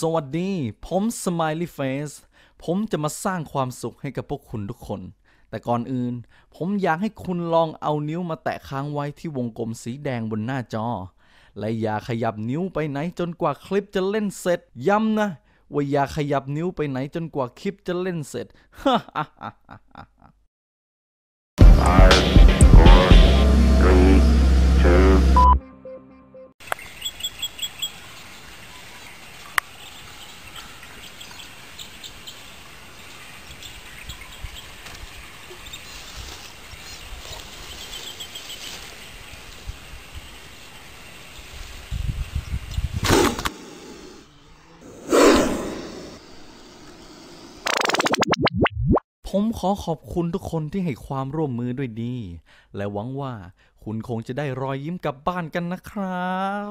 สวัสดี ผม Smiley Face ผมจะมาสร้างความสุขให้กับพวกคุณทุกคน แต่ก่อนอื่น ผมอยากให้คุณลองเอานิ้วมาแตะค้างไว้ที่วงกลมสีแดงบนหน้าจอ และอย่าขยับนิ้วไปไหนจนกว่าคลิปจะเล่นเสร็จ ย้ำนะ ว่าอย่าขยับนิ้วไปไหนจนกว่าคลิปจะเล่นเสร็จ ผมขอขอบคุณทุกคนที่ให้ความร่วมมือด้วยดี และหวังว่าคุณคงจะได้รอยยิ้มกลับบ้านกันนะครับ